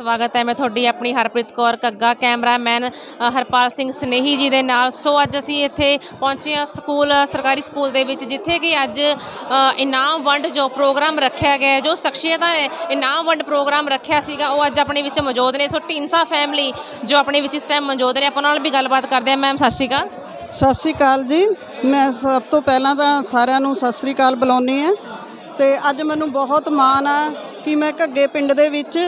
ਸਵਾਗਤ ਹੈ ਮੈਂ ਤੁਹਾਡੀ ਆਪਣੀ ਹਰਪ੍ਰੀਤ ਕੌਰ ਕੱਗਾ ਕੈਮਰਾਮੈਨ ਹਰਪਾਲ ਸਿੰਘ ਸਨੇਹੀ ਜੀ ਦੇ ਨਾਲ। ਸੋ ਅੱਜ ਅਸੀਂ ਇੱਥੇ ਪਹੁੰਚੇ ਹਾਂ ਸਕੂਲ ਸਰਕਾਰੀ ਸਕੂਲ ਦੇ ਵਿੱਚ, ਜਿੱਥੇ ਕਿ ਅੱਜ ਇਨਾਮ ਵੰਡ ਜੋ ਪ੍ਰੋਗਰਾਮ ਰੱਖਿਆ ਗਿਆ ਜੋ ਸ਼ਖਸੀਅਤਾਂ ਨੇ ਇਨਾਮ ਵੰਡ ਪ੍ਰੋਗਰਾਮ ਰੱਖਿਆ ਸੀਗਾ, ਉਹ ਅੱਜ ਆਪਣੇ ਵਿੱਚ ਮੌਜੂਦ ਨੇ। ਸੋ ਢੀਂਸਾ ਫੈਮਿਲੀ ਜੋ ਆਪਣੇ ਵਿੱਚ ਇਸ ਟਾਈਮ ਮੌਜੂਦ ਨੇ, ਆਪਾਂ ਨਾਲ ਵੀ ਗੱਲਬਾਤ ਕਰਦੇ ਹਾਂ। ਮੈਮ ਸਤਿ ਸ਼੍ਰੀ ਅਕਾਲ। ਸਤਿ ਸ਼੍ਰੀ ਅਕਾਲ ਜੀ। ਮੈਂ ਸਭ ਤੋਂ ਪਹਿਲਾਂ ਤਾਂ ਸਾਰਿਆਂ ਨੂੰ ਸਤਿ ਸ਼੍ਰੀ ਅਕਾਲ ਬੁਲਾਉਣੀ ਹੈ। ਤੇ ਅੱਜ ਮੈਨੂੰ ਬਹੁਤ ਮਾਣ ਆ ਕਿ ਮੈਂ ਘੱਗੇ ਪਿੰਡ ਦੇ ਵਿੱਚ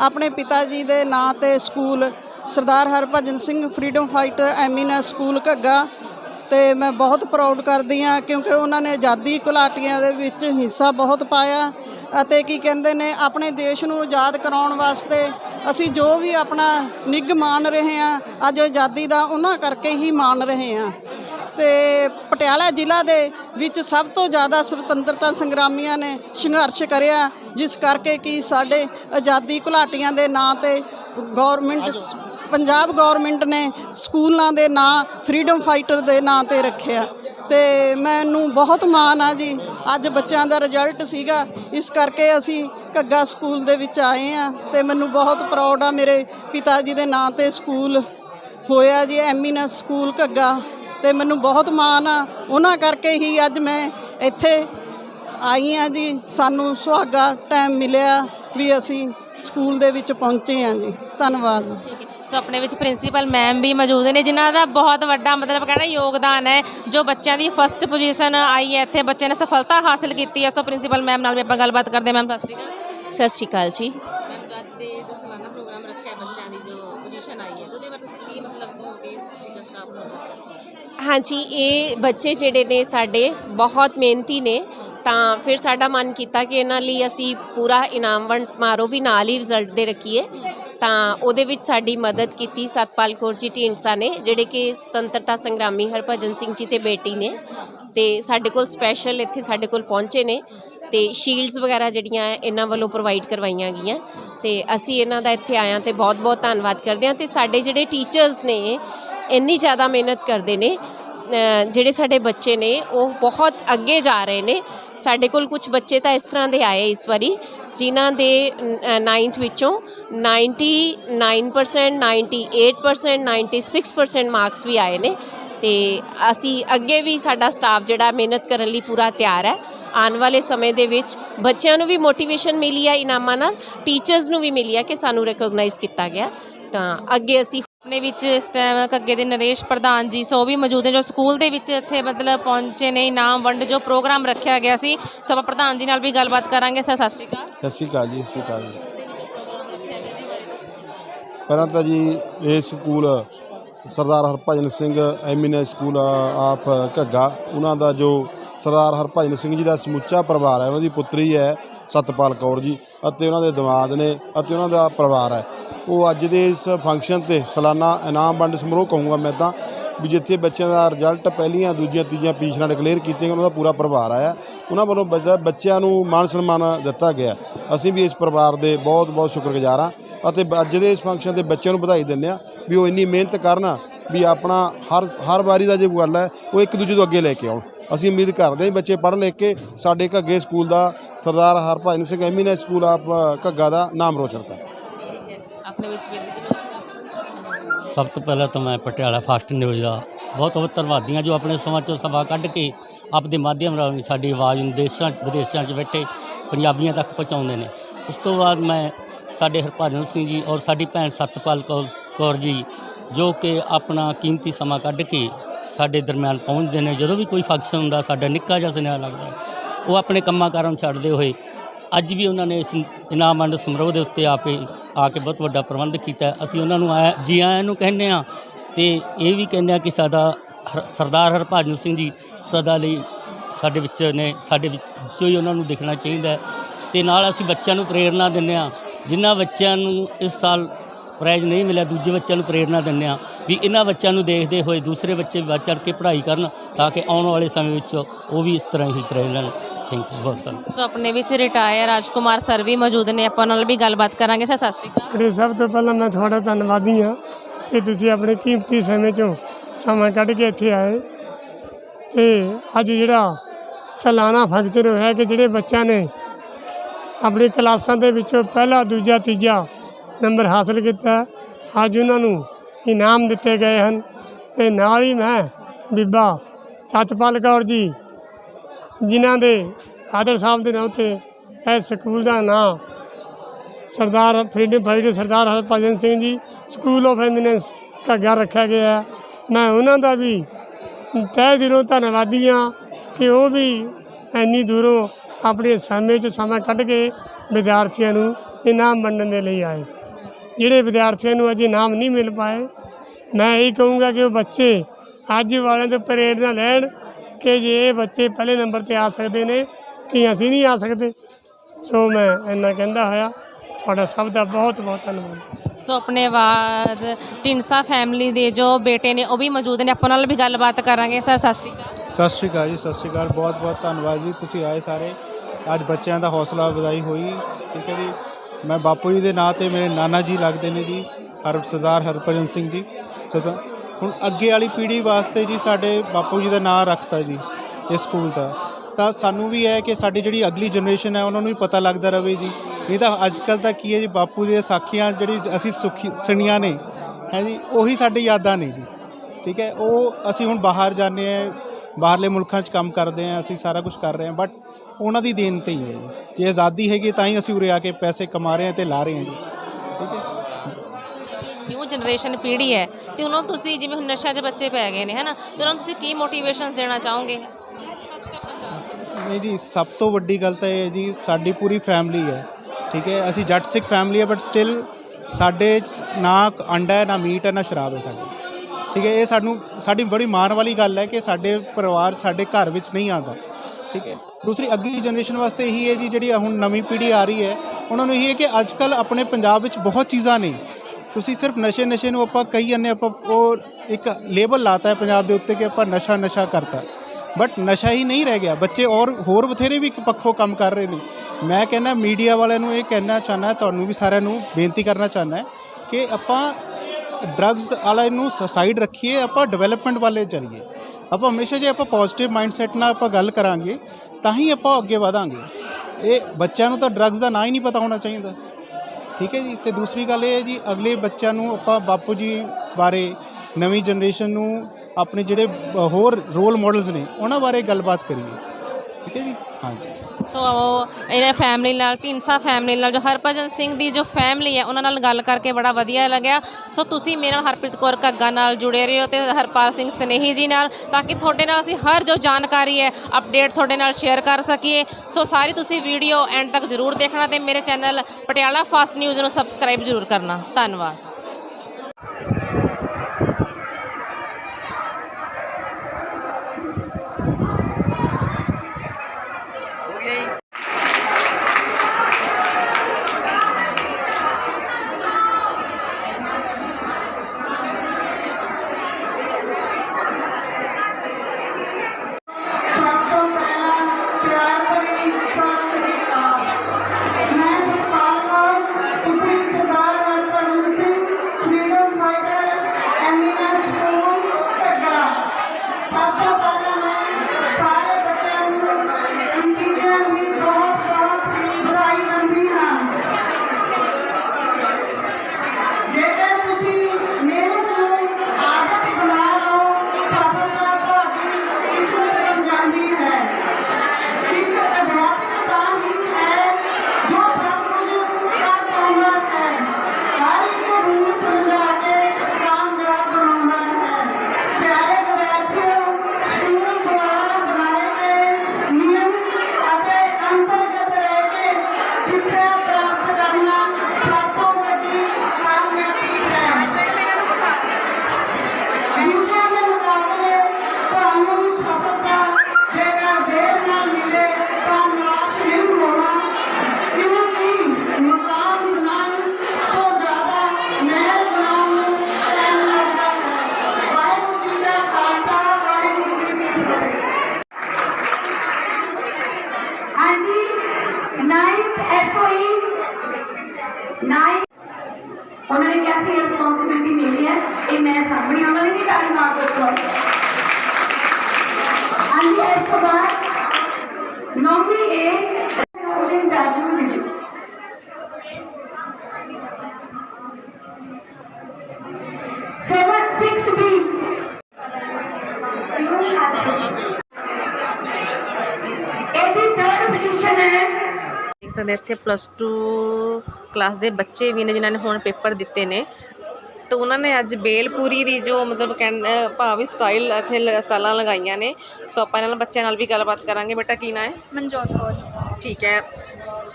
ਆਪਣੇ ਪਿਤਾ ਜੀ ਦੇ ਨਾਂ ਤੇ school Sardar Harbhajan Singh freedom fighter eminence school Ghagga ਤੇ ਮੈਂ ਬਹੁਤ ਪ੍ਰਾਊਡ ਕਰਦੀ ਹਾਂ ਕਿਉਂਕਿ ਉਹਨਾਂ ਨੇ ਆਜ਼ਾਦੀ ਘੁਲਾਟੀਆਂ ਦੇ ਵਿੱਚ ਹਿੱਸਾ ਬਹੁਤ ਪਾਇਆ ਅਤੇ ਕੀ ਕਹਿੰਦੇ ਨੇ, ਆਪਣੇ ਦੇਸ਼ ਨੂੰ ਆਜ਼ਾਦ ਕਰਾਉਣ ਵਾਸਤੇ ਅਸੀਂ ਜੋ ਵੀ ਆਪਣਾ ਨਿੱਘ ਮਾਣ ਰਹੇ ਹਾਂ, ਅੱਜ ਆਜ਼ਾਦੀ ਦਾ ਉਹਨਾਂ ਕਰਕੇ ਹੀ ਮਾਣ ਰਹੇ ਹਾਂ। ਤੇ ਪਟਿਆਲਾ ਜ਼ਿਲ੍ਹਾ ਦੇ ਵਿੱਚ ਸਭ ਤੋਂ ਜ਼ਿਆਦਾ ਸੁਤੰਤਰਤਾ ਸੰਗਰਾਮੀਆਂ ਨੇ ਸੰਘਰਸ਼ ਕਰਿਆ, ਜਿਸ ਕਰਕੇ ਕਿ ਸਾਡੇ ਆਜ਼ਾਦੀ ਘੁਲਾਟੀਆਂ ਦੇ ਨਾਂ ਤੇ ਗਵਰਨਮੈਂਟ ਪੰਜਾਬ ਗਵਰਨਮੈਂਟ ਨੇ ਸਕੂਲਾਂ ਦੇ ਨਾਂ, ਫਰੀडम ਫਾਈਟਰ ਦੇ ਨਾਂ ਤੇ ਰੱਖਿਆ। ਤੇ ਮੈਨੂੰ ਬਹੁਤ ਮਾਣ ਆ ਜੀ, ਅੱਜ ਬੱਚਿਆਂ ਦਾ ਰਿਜ਼ਲਟ ਸੀਗਾ, ਇਸ ਕਰਕੇ ਅਸੀਂ ਘੱਗਾ ਸਕੂਲ ਦੇ ਵਿੱਚ ਆਏ ਆ, ਤੇ ਮੈਨੂੰ ਬਹੁਤ ਪ੍ਰਾਊਡ ਆ ਮੇਰੇ ਪਿਤਾ ਜੀ ਦੇ ਨਾਂ ਤੇ ਸਕੂਲ ਹੋਇਆ ਜੀ ਐਮੀਨਸ ਸਕੂਲ ਘੱਗਾ। ਤੇ ਮੈਨੂੰ ਬਹੁਤ ਮਾਣ ਆ। ਉਹਨਾਂ ਕਰਕੇ ਹੀ ਅੱਜ ਮੈਂ ਇੱਥੇ ਆਈ ਆ ਜੀ। ਸਾਨੂੰ ਸੁਹਾਗਾ ਟਾਈਮ ਮਿਲਿਆ ਵੀ ਅਸੀਂ ਸਕੂਲ ਦੇ ਵਿੱਚ ਪਹੁੰਚੇ ਆ ਜੀ। ਧੰਨਵਾਦ। ਠੀਕ ਹੈ। ਸੋ ਆਪਣੇ ਵਿੱਚ ਪ੍ਰਿੰਸੀਪਲ ਮੈਮ ਵੀ ਮੌਜੂਦ ਨੇ ਜਿਨ੍ਹਾਂ ਦਾ ਬਹੁਤ ਵੱਡਾ ਮਤਲਬ ਕਹਿੰਦਾ ਯੋਗਦਾਨ ਹੈ ਜੋ ਬੱਚਿਆਂ ਦੀ ਫਸਟ ਪੋਜੀਸ਼ਨ ਆਈ ਹੈ ਇੱਥੇ। ਬੱਚਿਆਂ ਨੇ ਸਫਲਤਾ ਹਾਸਲ ਕੀਤੀ ਹੈ। ਸੋ ਪ੍ਰਿੰਸੀਪਲ ਮੈਮ ਨਾਲ ਵੀ ਆਪਾਂ ਗੱਲਬਾਤ ਕਰਦੇ ਮੈਮ ਸਤਿ ਸ਼੍ਰੀ ਅਕਾਲ। ਸਤਿ ਸ਼੍ਰੀ ਅਕਾਲ ਜੀ। ਮੈਮ ਅੱਜ ਦੇ ਜੋ ਸਾਲਾਨਾ ਪ੍ਰੋਗਰਾਮ ਰੱਖਿਆ ਬੱਚਿਆਂ ਦੀ ਜੋ ਪੋਜੀਸ਼ਨ ਆਈ ਹੈ, ਉਹਦੇ ਬਾਰੇ ਤੁਸੀਂ ਕੀ ਮਤਲਬ ਕਹੋਗੇ ਟੀਚਰ ਸਟਾਫ ਨੂੰ? ਹਾਂਜੀ, ਇਹ ਬੱਚੇ ਜਿਹੜੇ ਨੇ ਸਾਡੇ ਬਹੁਤ ਮਿਹਨਤੀ ਨੇ, ਤਾਂ ਫਿਰ ਸਾਡਾ ਮਨ ਕੀਤਾ ਕਿ ਇਹਨਾਂ ਲਈ ਅਸੀਂ ਪੂਰਾ ਇਨਾਮ ਵੰਡ ਸਮਾਰੋਹ ਵੀ ਨਾਲ ਹੀ ਰਿਜ਼ਲਟ ਦੇ ਰੱਖੀਏ। ਤਾਂ ਉਹਦੇ ਵਿੱਚ ਸਾਡੀ ਮਦਦ ਕੀਤੀ ਸਤਪਾਲ ਕੌਰ ਜੀ ਢੀਂਡਸਾ ਨੇ, ਜਿਹੜੇ ਕਿ ਸੁਤੰਤਰਤਾ ਸੰਗਰਾਮੀ ਹਰਭਜਨ ਸਿੰਘ ਜੀ ਤੇ ਬੇਟੀ ਨੇ। ਤੇ ਸਾਡੇ ਕੋਲ ਸਪੈਸ਼ਲ ਇੱਥੇ ਸਾਡੇ ਕੋਲ ਪਹੁੰਚੇ ਨੇ। ਤੇ ਸ਼ੀਲਡਸ ਵਗੈਰਾ ਜਿਹੜੀਆਂ ਇਹਨਾਂ ਵੱਲੋਂ ਪ੍ਰੋਵਾਈਡ ਕਰਵਾਈਆਂ ਗਈਆਂ। ਤੇ ਅਸੀਂ ਇਹਨਾਂ ਦਾ ਇੱਥੇ ਆਇਆਂ ਤੇ ਬਹੁਤ-ਬਹੁਤ ਧੰਨਵਾਦ ਕਰਦੇ ਹਾਂ ਤੇ ਸਾਡੇ ਜਿਹੜੇ ਟੀਚਰਸ ਨੇ, ਇੰਨੀ ਜ਼ਿਆਦਾ ਮਿਹਨਤ ਕਰਦੇ ਨੇ ਜਿਹੜੇ ਸਾਡੇ ਬੱਚੇ ਨੇ, ਉਹ ਬਹੁਤ ਅੱਗੇ ਜਾ ਰਹੇ ਨੇ। ਸਾਡੇ ਕੋਲ ਕੁਝ ਬੱਚੇ ਤਾਂ ਇਸ ਤਰ੍ਹਾਂ ਦੇ ਆਏ ਇਸ ਵਾਰੀ, ਜਿਨ੍ਹਾਂ ਦੇ 9th ਵਿੱਚੋਂ 99% 98% 96% ਮਾਰਕਸ ਵੀ ਆਏ ਨੇ। ਤੇ ਅਸੀਂ ਅੱਗੇ ਵੀ ਸਾਡਾ ਸਟਾਫ ਜਿਹੜਾ ਮਿਹਨਤ ਕਰਨ ਲਈ ਪੂਰਾ ਤਿਆਰ ਹੈ। ਆਉਣ ਵਾਲੇ ਸਮੇਂ ਦੇ ਵਿੱਚ ਬੱਚਿਆਂ ਨੂੰ ਵੀ ਮੋਟੀਵੇਸ਼ਨ ਮਿਲੀ ਹੈ ਇਨਾਮਾਂ ਨਾਲ ਟੀਚਰਸ ਨੂੰ ਵੀ ਮਿਲੀ ਹੈ ਕਿ ਸਾਨੂੰ ਰੈਕੋਗਨਾਈਜ਼ ਕੀਤਾ ਗਿਆ। ਤਾਂ ਅੱਗੇ ਅਸੀਂ ਆਪਣੇ ਵਿੱਚ ਇਸ ਟਾਈਮ ਕੱਗੇ ਦੇ ਨਰੇਸ਼ ਪ੍ਰਧਾਨ ਜੀ ਸੋ ਉਹ ਵੀ ਮੌਜੂਦ ਨੇ ਜੋ ਸਕੂਲ ਦੇ ਵਿੱਚ ਇੱਥੇ ਮਤਲਬ ਪਹੁੰਚੇ ਨੇ ਇਨਾਮ ਵੰਡ ਜੋ ਪ੍ਰੋਗਰਾਮ ਰੱਖਿਆ ਗਿਆ ਸੀ। ਸੋ ਆਪਾਂ ਪ੍ਰਧਾਨ ਜੀ ਨਾਲ ਵੀ ਗੱਲਬਾਤ ਕਰਾਂਗੇ। ਸਰ ਸਤਿ ਸ਼੍ਰੀ ਅਕਾਲ। ਸਤਿ ਸ਼੍ਰੀ ਅਕਾਲ ਜੀ ਸਤਿ ਸ਼੍ਰੀ ਅਕਾਲ। ਪਹਿਲਾਂ ਤਾਂ ਜੀ ਇਹ school Sardar Harbhajan Singh eminence school of Ghagga. ਉਹਨਾਂ ਦਾ ਜੋ ਸਰਦਾਰ ਹਰਭਜਨ ਸਿੰਘ ਜੀ ਦਾ ਸਮੁੱਚਾ ਪਰਿਵਾਰ ਹੈ, ਉਹਨਾਂ ਦੀ ਪੁੱਤਰੀ ਹੈ ਸਤਪਾਲ ਕੌਰ ਜੀ ਅਤੇ ਉਹਨਾਂ ਦੇ ਦਿਮਾਦ ਨੇ ਅਤੇ ਉਹਨਾਂ ਦਾ ਪਰਿਵਾਰ ਹੈ। ਉਹ ਅੱਜ ਦੇ ਇਸ ਫੰਕਸ਼ਨ ਤੇ ਸਾਲਾਨਾ ਇਨਾਮ ਵੰਡ ਸਮਾਰੋਹ ਕਹੂੰਗਾ ਮੈਂ ਤਾਂ। ਵੀ ਜਿੱਥੇ ਬੱਚਿਆਂ ਦਾ ਰਿਜ਼ਲਟ ਪਹਿਲੀਆਂ, ਦੂਜੀਆਂ, ਤੀਜੀਆਂ ਪੋਜੀਸ਼ਨਾਂ ਡਿਕਲੇਅਰ ਕੀਤੀਆਂ ਉਹਨਾਂ ਦਾ ਪੂਰਾ ਪਰਿਵਾਰ ਆਇਆ। ਉਹਨਾਂ ਵੱਲੋਂ ਬੱਚਾ- ਬੱਚਿਆਂ ਨੂੰ ਮਾਣ ਸਨਮਾਨ ਦਿੱਤਾ ਗਿਆ। ਅਸੀਂ ਵੀ ਇਸ ਪਰਿਵਾਰ ਦੇ ਬਹੁਤ ਬਹੁਤ ਸ਼ੁਕਰਗੁਜ਼ਾਰ ਹਾਂ ਅਤੇ ਅੱਜ ਦੇ ਇਸ ਫੰਕਸ਼ਨ ਤੇ ਬੱਚਿਆਂ ਨੂੰ ਵਧਾਈ ਦਿੰਦੇ ਹਾਂ ਵੀ ਉਹ ਇੰਨੀ ਮਿਹਨਤ ਕਰਨ ਵੀ ਆਪਣਾ ਹਰ ਹਰ ਵਾਰੀ ਦਾ ਜੇ ਗੱਲ ਹੈ, ਉਹ ਇੱਕ ਦੂਜੇ ਤੋਂ ਅੱਗੇ ਲੈ ਕੇ ਆਉਣ। ਅਸੀਂ ਉਮੀਦ ਕਰਦੇ ਹਾਂ ਬੱਚੇ ਪੜ੍ਹ ਲਿਖ ਕੇ ਸਾਡੇ ਘੱਗੇ school the Sardar Harbhajan Singh eminence school of Ghagga ਦਾ ਨਾਮ ਰੋਸ਼ਨ ਕਰਨ ਠੀਕ ਹੈ। ਆਪਣੇ ਵਿੱਚ ਸਭ ਤੋਂ ਪਹਿਲਾਂ ਤਾਂ ਮੈਂ ਪਟਿਆਲਾ ਫਾਸਟ ਨਿਊਜ਼ ਦਾ ਬਹੁਤ ਬਹੁਤ ਧੰਨਵਾਦੀ ਹਾਂ ਜੋ ਆਪਣੇ ਸਮਾਂ ਚੋਂ ਸਮਾਂ ਕੱਢ ਕੇ ਆਪਦੇ ਮਾਧਿਅਮ ਰਾਹੀਂ ਸਾਡੀ ਆਵਾਜ਼ ਨੂੰ ਦੇਸ਼ਾਂ 'ਚ, ਵਿਦੇਸ਼ਾਂ 'ਚ ਬੈਠੇ ਪੰਜਾਬੀਆਂ ਤੱਕ ਪਹੁੰਚਾਉਂਦੇ ਨੇ। ਉਸ ਤੋਂ ਬਾਅਦ ਮੈਂ ਸਾਡੇ ਹਰਭਜਨ ਸਿੰਘ ਜੀ ਔਰ ਸਾਡੀ ਭੈਣ ਸਤਪਾਲ ਕੌਰ ਕੌਰ ਜੀ ਜੋ ਕਿ ਆਪਣਾ ਕੀਮਤੀ ਸਮਾਂ ਕੱਢ ਕੇ ਸਾਡੇ ਦਰਮਿਆਨ ਪਹੁੰਚਦੇ ਨੇ। ਜਦੋਂ ਵੀ ਕੋਈ ਫੰਕਸ਼ਨ ਹੁੰਦਾ, ਸਾਡਾ ਨਿੱਕਾ ਜਿਹਾ ਸੁਨੇਹਾ ਲੱਗਦਾ, ਉਹ ਆਪਣੇ ਕੰਮਾਂ ਕਾਰਾਂ ਛੱਡਦੇ ਹੋਏ ਅੱਜ ਵੀ ਉਹਨਾਂ ਨੇ ਇਸ ਇਨਾਮ ਵੰਡ ਸਮਾਰੋਹ ਦੇ ਉੱਤੇ ਆਪੇ ਆ ਕੇ ਬਹੁਤ ਵੱਡਾ ਪ੍ਰਬੰਧ ਕੀਤਾ। ਅਸੀਂ ਉਹਨਾਂ ਨੂੰ ਆਇਆ ਜੀ ਆਇਆਂ ਨੂੰ ਕਹਿੰਦੇ ਆ ਤੇ ਇਹ ਵੀ ਕਹਿੰਦੇ ਆ ਕਿ ਸਾਡਾ ਹਰ- ਸਰਦਾਰ ਹਰਭਜਨ ਸਿੰਘ ਜੀ ਸਦਾ ਲਈ ਸਾਡੇ ਵਿੱਚ ਨੇ, ਸਾਡੇ ਵਿੱਚੋਂ ਹੀ ਉਹਨਾਂ ਨੂੰ ਦਿਖਣਾ ਚਾਹੀਦਾ ਹੈ ਤੇ ਨਾਲ ਅਸੀਂ ਬੱਚਿਆਂ ਨੂੰ ਪ੍ਰੇਰਣਾ ਦਿੰਦੇ ਆ ਜਿਨ੍ਹਾਂ ਬੱਚਿਆਂ ਨੂੰ ਇਸ ਸਾਲ ਪ੍ਰਾਈਜ਼ ਨਹੀਂ ਮਿਲਿਆ, ਦੂਜੇ ਬੱਚਿਆਂ ਨੂੰ ਪ੍ਰੇਰਣਾ ਦਿੰਦੇ ਆ ਵੀ ਇਹਨਾਂ ਬੱਚਿਆਂ ਨੂੰ ਦੇਖਦੇ ਹੋਏ ਦੂਸਰੇ ਬੱਚੇ ਵੱਧ ਚੜ੍ਹ ਕੇ ਪੜ੍ਹਾਈ ਕਰਨ ਤਾਂ ਕਿ ਆਉਣ ਵਾਲੇ ਸਮੇਂ ਵਿੱਚ ਉਹ ਵੀ ਇਸ ਤਰ੍ਹਾਂ ਹੀ ਕਰੇ ਲੈਣ ਥੈਂਕ ਯੂ ਬਹੁਤ ਧੰਨਵਾਦ। ਸੋ ਆਪਣੇ ਵਿੱਚ ਰਿਟਾਇਰ ਰਾਜਕੁਮਾਰ ਸਰ ਵੀ ਮੌਜੂਦ ਨੇ ਆਪਾਂ ਨਾਲ ਵੀ ਗੱਲਬਾਤ ਕਰਾਂਗੇ। ਸਰ ਸਤਿ ਸ਼੍ਰੀ ਅਕਾਲ। ਵੀਰੇ ਸਭ ਤੋਂ ਪਹਿਲਾਂ ਮੈਂ ਤੁਹਾਡਾ ਧੰਨਵਾਦੀ ਹਾਂ ਕਿ ਤੁਸੀਂ ਆਪਣੇ ਕੀਮਤੀ ਸਮੇਂ ਚੋਂ ਸਮਾਂ ਕੱਢ ਕੇ ਇੱਥੇ ਆਏ। ਤੇ ਅੱਜ ਜਿਹੜਾ ਸਾਲਾਨਾ ਫੰਕਸ਼ਨ ਹੋਇਆ ਕਿ ਜਿਹੜੇ ਬੱਚਿਆਂ ਨੇ ਆਪਣੀ ਕਲਾਸਾਂ ਦੇ ਵਿੱਚੋਂ ਪਹਿਲਾ ਦੂਜਾ ਤੀਜਾ ਨੰਬਰ ਹਾਸਲ ਕੀਤਾ ਅੱਜ ਉਹਨਾਂ ਨੂੰ ਇਨਾਮ ਦਿੱਤੇ ਗਏ ਹਨ। ਤੇ ਨਾਲ ਹੀ ਮੈਂ ਬੀਬਾ ਸਤਪਾਲ ਕੌਰ ਜੀ ਜਿਨ੍ਹਾਂ ਦੇ ਫਾਦਰ ਸਾਹਿਬ ਦੇ ਨਾਂ ਤੇ ਇਸ ਸਕੂਲ ਦਾ ਨਾਂ Sardar freedom fighter Sardar Harbhajan Singh ji school of eminence ਘੱਗਾ ਰੱਖਿਆ ਗਿਆ ਹੈ। ਮੈਂ ਉਹਨਾਂ ਦਾ ਵੀ ਤਹਿ ਦਿਲੋਂ ਧੰਨਵਾਦੀ ਹਾਂ ਕਿ ਉਹ ਵੀ ਇੰਨੀ ਦੂਰੋਂ ਆਪਣੇ ਸਮੇਂ 'ਚ ਸਮਾਂ ਕੱਢ ਕੇ ਵਿਦਿਆਰਥੀਆਂ ਨੂੰ ਇਨਾਮ ਵੰਡਣ ਦੇ ਲਈ ਆਏ ਜਿਹੜੇ ਵਿਦਿਆਰਥੀਆਂ ਨੂੰ ਅਜੇ ਇਨਾਮ ਨਹੀਂ ਮਿਲ ਪਾਏ, ਮੈਂ ਇਹ ਕਹੂੰਗਾ ਕਿ ਉਹ ਬੱਚੇ ਅੱਜ ਵਾਲਿਆਂ ਤੋਂ ਪ੍ਰੇਰਨਾ ਲੈਣ ਕਿ ਜੇ ਇਹ ਬੱਚੇ ਪਹਿਲੇ ਨੰਬਰ ਤੇ ਆ ਸਕਦੇ ਨੇ ਕਿ ਅਸੀਂ ਨਹੀਂ ਆ ਸਕਦੇ। ਸੋ ਮੈਂ ਇੰਨਾ ਕਹਿੰਦਾ ਹੋਇਆ ਤੁਹਾਡਾ ਸਭ ਦਾ ਬਹੁਤ ਬਹੁਤ ਧੰਨਵਾਦ। ਸੋ ਆਪਣੇ ਆਵਾਜ਼ ਢਿੰਸਾ ਫੈਮਿਲੀ ਦੇ ਜੋ ਬੇਟੇ ਨੇ ਉਹ ਵੀ ਮੌਜੂਦ ਨੇ। ਆਪਾਂ ਨਾਲ ਵੀ ਗੱਲਬਾਤ ਕਰਾਂਗੇ। ਸਰ ਸਤਿ ਸ਼੍ਰੀ ਅਕਾਲ। ਸਤਿ ਸ਼੍ਰੀ ਅਕਾਲ ਜੀ ਸਤਿ ਸ਼੍ਰੀ ਅਕਾਲ। ਬਹੁਤ ਬਹੁਤ ਧੰਨਵਾਦ ਜੀ। ਤੁਸੀਂ ਆਏ ਸਾਰੇ। ਅੱਜ ਬੱਚਿਆਂ ਦਾ ਹੌਸਲਾ ਅਫਜ਼ਾਈ ਹੋਈ ਠੀਕ ਹੈ ਜੀ। ਮੈਂ ਬਾਪੂ ਜੀ ਦੇ ਨਾਂ ਤੇ ਮੇਰੇ ਨਾਨਾ ਜੀ ਲੱਗਦੇ ਨੇ ਜੀ ਹਰ ਸਰਦਾਰ ਹਰਭਜਨ ਸਿੰਘ ਜੀ। ਸੋ ਤਾਂ ਹੁਣ ਅੱਗੇ ਵਾਲੀ ਪੀੜ੍ਹੀ ਵਾਸਤੇ ਜੀ ਸਾਡੇ ਬਾਪੂ ਜੀ ਦਾ ਨਾਂ ਰੱਖਤਾ ਜੀ, ਇਸ ਸਕੂਲ ਦਾ। ਤਾਂ ਸਾਨੂੰ ਵੀ ਹੈ ਕਿ ਸਾਡੀ ਜਿਹੜੀ ਅਗਲੀ ਜਨਰੇਸ਼ਨ ਹੈ, ਉਹਨਾਂ ਨੂੰ ਵੀ ਪਤਾ ਲੱਗਦਾ ਰਹੇ ਜੀ। ਨਹੀਂ ਤਾਂ ਅੱਜ ਕੱਲ ਤਾਂ ਕੀ ਹੈ ਜੀ, ਬਾਪੂ ਦੀਆਂ ਸਾਖੀਆਂ ਜਿਹੜੀ ਅਸੀਂ ਸੁਖੀ, ਸੁਣੀਆਂ ਨੇ, ਹੈ ਜੀ, ਉਹੀ ਸਾਡੇ ਯਾਦਾਂ ਨੇ ਜੀ। ਠੀਕ ਹੈ, ਉਹ ਅਸੀਂ ਹੁਣ ਬਾਹਰ ਜਾਂਦੇ ਆ ਬਾਹਰਲੇ ਮੁਲਕਾਂ 'ਚ ਕੰਮ ਕਰਦੇ ਆ ਅਸੀਂ ਸਾਰਾ ਕੁਝ ਕਰ ਰਹੇ ਹਾਂ ਬਟ ਉਹਨਾਂ ਦੀ ਦੇਣ ਤੇ ਹੀ ਹੈ ਜੀ। ਜੇ ਆਜ਼ਾਦੀ ਹੈਗੀ ਤਾਂ ਹੀ ਅਸੀਂ ਉਰੇ ਆ ਕੇ ਪੈਸੇ ਕਮਾ ਰਹੇ ਹਾਂ ਤੇ ਲਾ ਰਹੇ ਹਾਂ ਜੀ। ਨਿਊ ਜਨਰੇਸ਼ਨ ਪੀੜ੍ਹੀ ਹੈ ਤੇ ਉਹਨਾਂ ਨੂੰ ਤੁਸੀਂ ਜਿਵੇਂ ਹੁਣ ਨਸ਼ਾ 'ਚ ਬੱਚੇ ਪੈ ਗਏ ਨੇ ਹਨਾ ਤੇ ਉਹਨਾਂ ਨੂੰ ਤੁਸੀਂ ਕੀ ਮੋਟੀਵੇਸ਼ਨਸ ਦੇਣਾ ਚਾਹੋਗੇ? ਨਹੀਂ ਜੀ, ਸਭ ਤੋਂ ਵੱਡੀ ਗੱਲ ਤਾਂ ਇਹ ਹੈ ਜੀ, ਸਾਡੀ ਪੂਰੀ ਫੈਮਿਲੀ ਹੈ, ਠੀਕ ਹੈ? ਅਸੀਂ ਜੱਟ ਸਿੱਖ ਫੈਮਿਲੀ ਹੈ ਬਟ ਸਟਿਲ ਸਾਡੇ 'ਚ ਨਾ ਅੰਡਾ ਹੈ, ਨਾ ਮੀਟ ਹੈ, ਨਾ ਸ਼ਰਾਬ ਹੈ ਸਾਡੀ, ਠੀਕ ਹੈ? ਇਹ ਸਾਨੂੰ, ਸਾਡੀ ਬੜੀ ਮਾਣ ਵਾਲੀ ਗੱਲ ਹੈ ਕਿ ਸਾਡੇ ਪਰਿਵਾਰ ਸਾਡੇ ਘਰ ਵਿੱਚ ਨਹੀਂ ਆਉਂਦਾ, ਠੀਕ ਹੈ? ਦੂਸਰੀ ਅਗਲੀ ਜਨਰੇਸ਼ਨ ਵਾਸਤੇ ਇਹੀ ਹੈ ਜੀ, ਜਿਹੜੀ ਹੁਣ ਨਵੀਂ ਪੀੜ੍ਹੀ ਆ ਰਹੀ ਹੈ, ਉਹਨਾਂ ਨੂੰ ਇਹ ਹੈ ਕਿ ਅੱਜ ਕੱਲ ਆਪਣੇ ਪੰਜਾਬ ਵਿੱਚ ਬਹੁਤ ਚੀਜ਼ਾਂ ਨੇ ਤੁਸੀਂ ਸਿਰਫ ਨਸ਼ੇ ਨਸ਼ੇ ਨੂੰ ਆਪਾਂ ਕਹੀ ਜਾਂਦੇ ਆਪਾਂ ਉਹ ਇੱਕ ਲੇਬਲ ਲਾਤਾ ਹੈ ਪੰਜਾਬ ਦੇ ਉੱਤੇ ਕਿ ਆਪਾਂ ਨਸ਼ਾ ਨਸ਼ਾ ਕਰਤਾ। ਬਟ ਨਸ਼ਾ ਹੀ ਨਹੀਂ ਰਹਿ ਗਿਆ। ਬੱਚੇ ਔਰ ਹੋਰ ਬਥੇਰੇ ਵੀ ਇੱਕ ਪੱਖੋਂ ਕੰਮ ਕਰ ਰਹੇ ਨੇ। ਮੈਂ ਕਹਿੰਦਾ ਮੀਡੀਆ ਵਾਲਿਆਂ ਨੂੰ ਇਹ ਕਹਿਣਾ ਚਾਹੁੰਦਾ, ਤੁਹਾਨੂੰ ਵੀ ਸਾਰਿਆਂ ਨੂੰ ਬੇਨਤੀ ਕਰਨਾ ਚਾਹੁੰਦਾ ਕਿ ਆਪਾਂ ਡਰੱਗਸ ਵਾਲੇ ਨੂੰ ਸਾਈਡ ਰੱਖੀਏ, ਆਪਾਂ ਡਿਵੈਲਪਮੈਂਟ ਵਾਲੇ ਚੱਲੀਏ। ਆਪਾਂ ਹਮੇਸ਼ਾ ਜੇ ਆਪਾਂ ਪੋਜ਼ਿਟਿਵ ਮਾਈਂਡਸੈਟ ਨਾਲ ਆਪਾਂ ਗੱਲ ਕਰਾਂਗੇ, ਤਾਂ ਹੀ ਆਪਾਂ ਅੱਗੇ ਵਧਾਂਗੇ। ਇਹ ਬੱਚਿਆਂ ਨੂੰ ਤਾਂ ਡਰੱਗਸ ਦਾ ਨਾਂ ਹੀ ਨਹੀਂ ਪਤਾ ਹੋਣਾ ਚਾਹੀਦਾ। ਠੀਕ ਹੈ ਜੀ? ਤੇ ਦੂਸਰੀ ਗੱਲ ਇਹ ਹੈ ਜੀ, ਅਗਲੇ ਬੱਚਿਆਂ ਨੂੰ ਆਪਾਂ ਬਾਪੂ ਜੀ ਬਾਰੇ, ਨਵੀਂ ਜਨਰੇਸ਼ਨ ਨੂੰ ਆਪਣੇ ਜਿਹੜੇ ਹੋਰ ਰੋਲ ਮਾਡਲਸ ਨੇ, ਉਹਨਾਂ ਬਾਰੇ ਗੱਲਬਾਤ ਕਰੀਏ। ਠੀਕ ਹੈ ਜੀ? ਹਾਂਜੀ। ਸੋ ਇਹਨਾਂ ਫੈਮਿਲੀ ਨਾਲ ਢਿੰਸਾ ਫੈਮਿਲੀ ਨਾਲ, ਜੋ ਹਰਭਜਨ ਸਿੰਘ ਦੀ ਜੋ ਫੈਮਿਲੀ ਹੈ, ਉਹਨਾਂ ਨਾਲ ਗੱਲ ਕਰਕੇ ਬੜਾ ਵਧੀਆ ਲੱਗਿਆ। ਸੋ ਤੁਸੀਂ ਮੇਰੇ ਨਾਲ ਹਰਪ੍ਰੀਤ ਕੌਰ ਘੱਗਾ ਨਾਲ ਜੁੜੇ ਰਹੋ ਤੇ ਹਰਪਾਲ ਸਿੰਘ ਸਨੇਹੀ ਜੀ ਨਾਲ, ਤਾਂ ਕਿ ਤੁਹਾਡੇ ਨਾਲ ਅਸੀਂ ਹਰ ਜੋ ਜਾਣਕਾਰੀ ਹੈ ਅਪਡੇਟ ਤੁਹਾਡੇ ਨਾਲ ਸ਼ੇਅਰ ਕਰ ਸਕੀਏ। ਸੋ ਸਾਰੀ ਤੁਸੀਂ ਵੀਡੀਓ ਐਂਡ ਤੱਕ ਜ਼ਰੂਰ ਦੇਖਣਾ ਤੇ ਮੇਰੇ ਚੈਨਲ ਪਟਿਆਲਾ ਫਾਸਟ ਨਿਊਜ਼ ਨੂੰ ਸਬਸਕ੍ਰਾਈਬ ਜ਼ਰੂਰ ਕਰਨਾ। ਧੰਨਵਾਦ। ਸਕਦੇ ਇੱਥੇ ਪਲੱਸ 2 ਕਲਾਸ ਦੇ ਬੱਚੇ ਵੀ ਨੇ ਜਿਨ੍ਹਾਂ ਨੇ ਹੁਣ ਪੇਪਰ ਦਿੱਤੇ ਨੇ। ਤਾਂ ਉਹਨਾਂ ਨੇ ਅੱਜ ਬੇਲਪੂਰੀ ਦੀ ਜੋ ਮਤਲਬ ਕਹਿਣ ਅ, ਭਾਵੇਂ ਸਟਾਈਲ ਇੱਥੇ ਸਟਾਲਾਂ ਲਗਾਈਆਂ ਨੇ। ਸੋ ਆਪਾਂ ਇਹਨਾਂ ਨਾਲ ਬੱਚਿਆਂ ਨਾਲ ਵੀ ਗੱਲਬਾਤ ਕਰਾਂਗੇ। ਬੇਟਾ ਕੀ ਨਾਂ ਹੈ? ਮਨਜੋਤ ਕੌਰ। ਠੀਕ ਹੈ।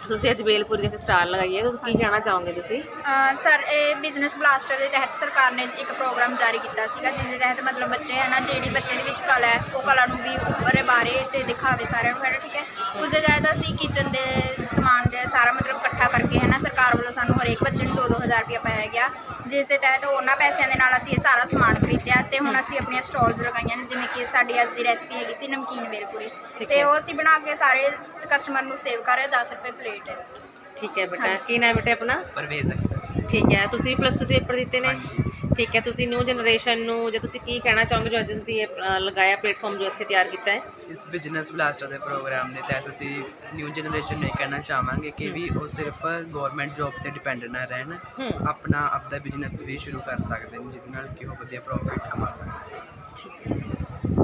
ਤੁਸੀਂ ਅੱਜ ਬੇਲਪੂਰੀ ਦੇ ਇੱਥੇ ਸਟਾਲ ਲਗਾਈ ਹੈ। ਤਾਂ ਕੀ ਕਹਿਣਾ ਚਾਹੋਗੇ ਤੁਸੀਂ? ਸਰ ਇਹ ਬਿਜ਼ਨਸ ਬਲਾਸਟਰ ਦੇ ਤਹਿਤ ਸਰਕਾਰ ਨੇ ਇੱਕ ਪ੍ਰੋਗਰਾਮ ਜਾਰੀ ਕੀਤਾ ਸੀਗਾ ਜਿਸ ਦੇ ਤਹਿਤ ਮਤਲਬ ਬੱਚੇ ਹੈ ਨਾ ਜਿਹੜੀ ਬੱਚੇ ਦੇ ਵਿੱਚ ਕਲਾ ਹੈ ਉਹ ਕਲਾ ਨੂੰ ਵੀ ਉੱਭਰੇ ਬਾਰੇ ਤੇ ਦਿਖਾਵੇ ਸਾਰਿਆਂ ਨਾ, ਠੀਕ ਹੈ? ਉਸ ਦੇ ਤਹਿਤ ਅਸੀਂ ਕਿਚਨ ਦੇ ਸਮਾਨ ਦੇ ਸਾਰਾ ਮਤਲਬ ਇਕੱਠਾ ਕਰਕੇ ਹੈ ਨਾ ਸਰਕਾਰ ਵੱਲੋਂ ਸਾਨੂੰ ਹਰੇਕ ਬੱਚੇ ਨੂੰ 2-2000 ਰੁਪਇਆ ਪਾਇਆ ਗਿਆ। ਜਿਸ ਦੇ ਤਹਿਤ ਉਹਨਾਂ ਪੈਸਿਆਂ ਦੇ ਨਾਲ ਅਸੀਂ ਇਹ ਸਾਰਾ ਸਮਾਨ ਖਰੀਦਿਆ ਤੇ ਹੁਣ ਅਸੀਂ ਆਪਣੀਆਂ ਸਟਾਲਸ ਲਗਾਈਆਂ ਨੇ ਜਿਵੇਂ ਕਿ ਸਾਡੀ ਅੱਜ ਦੀ ਰੈਸਪੀ ਹੈਗੀ ਸੀ ਨਮਕੀਨ ਬੇਲਪੂਰੀ ਤੇ। ਉਹ ਅਸੀਂ ਬਣਾ ਕੇ ਸਾਰੇ ਕਸਟਮਰ ਨੂੰ ਸੇਵ ਕਰ ਰਹੇ 10 ਰੁਪਏ ਪਲੇਟ ਹੈ ਠੀਕ ਹੈ ਬੇਟਾ ਕੀ ਨਾਂ ਹੈ ਬੇਟਾ ਆਪਣਾ? ਪਰਵੇਜ਼ ਠੀਕ ਹੈ ਤੁਸੀਂ ਪਲੱਸ 2 ਦੇ ਪੇਪਰ ਦਿੱਤੇ ਨੇ। ਠੀਕ ਹੈ ਤੁਸੀਂ ਨਿਊ ਜਨਰੇਸ਼ਨ ਨੂੰ ਜੇ ਤੁਸੀਂ ਕੀ ਕਹਿਣਾ ਚਾਹੋਗੇ ਜੋ ਅੱਜ ਤੁਸੀਂ ਇਹ ਅ, ਲਗਾਇਆ ਪਲੇਟਫਾਰਮ ਜੋ ਇੱਥੇ ਤਿਆਰ ਕੀਤਾ ਹੈ? ਇਸ ਬਿਜ਼ਨਸ ਬਲਾਸਟਰ ਦੇ ਪ੍ਰੋਗਰਾਮ ਦੇ ਤਹਿਤ ਅਸੀਂ ਨਿਊ ਜਨਰੇਸ਼ਨ ਨੂੰ ਇਹ ਕਹਿਣਾ ਚਾਹਾਂਗੇ ਕਿ ਵੀ ਉਹ ਸਿਰਫ ਗਵਰਨਮੈਂਟ ਜੌਬ ਤੇ ਡਿਪੈਂਡ ਨਾ ਰਹਿਣ। ਹੂੰ। ਆਪਣਾ ਆਪਦਾ ਬਿਜ਼ਨਸ ਵੀ ਸ਼ੁਰੂ ਕਰ ਸਕਦੇ ਨੇ ਜਿਹਦੇ ਨਾਲ ਕਿ ਉਹ ਵਧੀਆ ਪ੍ਰੋਫਿਟ ਕਮਾ ਸਕਣ। ਠੀਕ ਹੈ।